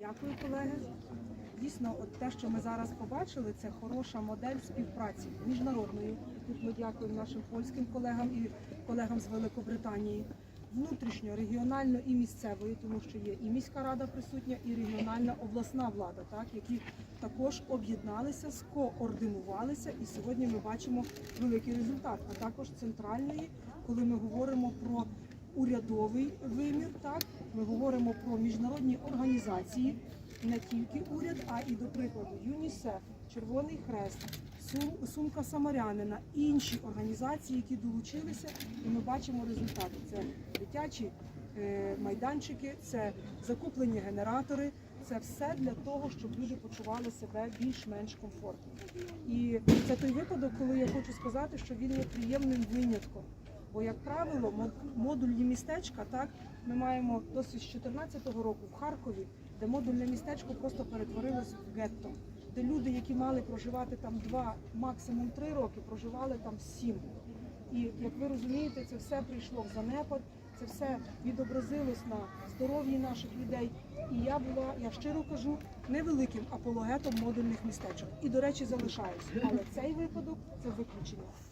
Дякую, колеги. Дійсно, от те, що ми зараз побачили, це хороша модель співпраці міжнародної. Тут ми дякуємо нашим польським колегам і колегам з Великобританії. Внутрішньо, регіонально і місцевої, тому що є і міська рада присутня, і регіональна обласна влада, так які також об'єдналися, скоординувалися, і сьогодні ми бачимо великий результат. А також центральної, коли ми говоримо про урядовий вимір, так ми говоримо про міжнародні організації, не тільки уряд, а і до прикладу ЮНІСЕФ, Червоний Хрест, Сумка Самарянина, інші організації, які долучилися, і ми бачимо результати. Це дитячі е, майданчики, це закуплені генератори. Це все для того, щоб люди почували себе більш-менш комфортно. І це той випадок, коли я хочу сказати, що він є приємним винятком. Бо, як правило, мод- модульні містечка, так ми маємо досвід з 2014 року в Харкові, де модульне містечко просто перетворилось в гетто, де люди, які мали проживати там два, максимум три роки, проживали там сім. І як ви розумієте, це все прийшло в занепад, це все відобразилось на здоров'ї наших людей. І я була, я щиро кажу, невеликим апологетом модульних містечок. І, до речі, залишаюся. Але цей випадок це виключення.